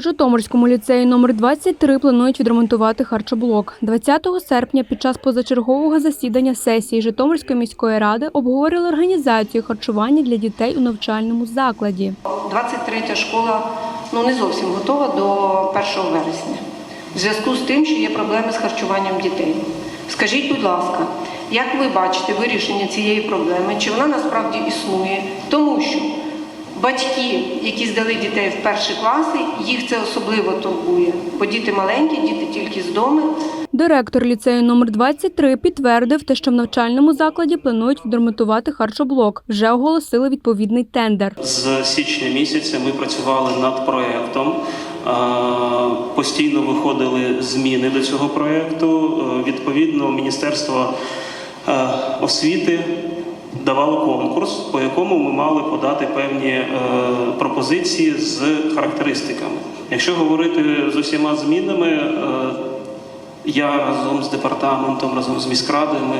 Житомирському ліцеї номер 23 планують відремонтувати харчоблок. 20 серпня під час позачергового засідання сесії Житомирської міської ради обговорили організацію харчування для дітей у навчальному закладі. 23 школа ну не зовсім готова до 1 вересня. В зв'язку з тим, що є проблеми з харчуванням дітей. Скажіть, будь ласка, як ви бачите вирішення цієї проблеми? Чи вона насправді існує? Тому що батьки, які здали дітей в перші класи, їх це особливо турбує, бо діти маленькі, діти тільки з дому. Директор ліцею номер 23 підтвердив те, що в навчальному закладі планують відремонтувати харчоблок. Вже оголосили відповідний тендер. З січня місяця ми працювали над проєктом. Постійно виходили зміни до цього проєкту. Е, Відповідно, Міністерство е, освіти давало конкурс, по якому ми мали подати певні е, пропозиції з характеристиками. Якщо говорити з усіма змінами, е, я разом з департаментом, разом з міськрадою, ми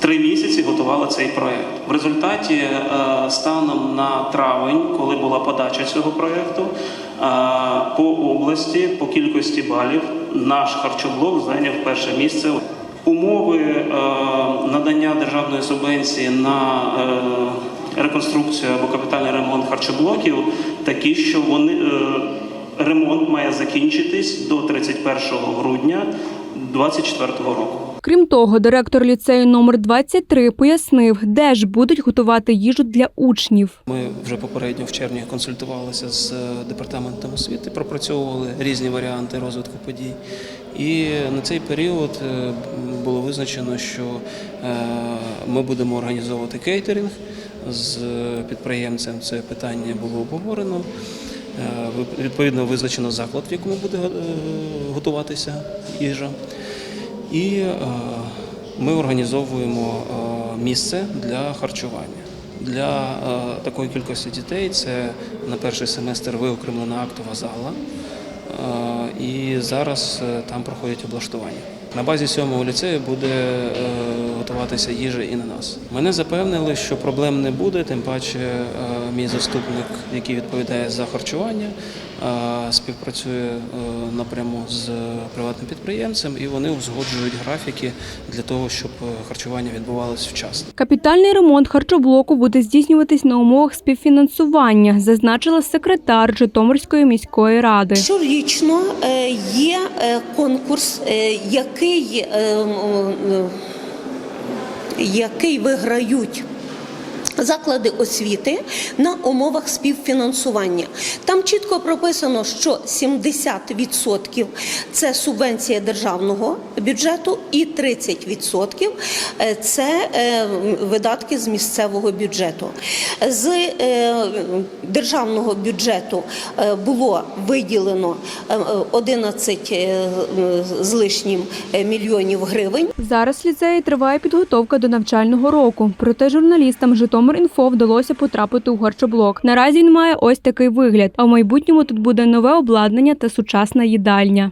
три місяці готували цей проєкт. В результаті е, станом на травень, коли була подача цього проєкту, по області, по кількості балів, наш харчоблок зайняв перше місце. Умови е, надання державної субвенції на е, реконструкцію або капітальний ремонт харчоблоків такі, що вони е, ремонт має закінчитись до 31 грудня 2024 року. Крім того, директор ліцею номер 23 пояснив, де ж будуть готувати їжу для учнів. Ми вже попередньо в червні консультувалися з департаментом освіти, пропрацьовували різні варіанти розвитку подій. І на цей період е, було визначено, що е, ми будемо організовувати кейтеринг з підприємцем. Це питання було обговорено. Е, Відповідно, визначено заклад, в якому буде готуватися їжа. І ми організовуємо місце для харчування. Для такої кількості дітей це на перший семестр виокремлена актова зала, і зараз е, там проходять облаштування. На базі сьомого ліцею буде е, готуватися їжа і на нас. Мене запевнили, що проблем не буде, тим паче е, мій заступник, який відповідає за харчування, співпрацює е, напряму з приватним підприємцем, і вони узгоджують графіки для того, щоб е, харчування відбувалося вчасно. Капітальний ремонт харчоблоку буде здійснюватись на умовах співфінансування, зазначила секретар Житомирської міської ради. Щорічно е, є конкурс, який, який виграють. Заклади освіти на умовах співфінансування. Там чітко прописано, що 70% це субвенція державного бюджету і 30% це е, видатки з місцевого бюджету. З е, державного бюджету е, було виділено е, 11 е, з лишнім е, мільйонів гривень. Зараз ліцеї триває підготовка до навчального року. Проте журналістам Житомир.Інфо вдалося потрапити у харчоблок. Наразі він має ось такий вигляд. А в майбутньому тут буде нове обладнання та сучасна їдальня.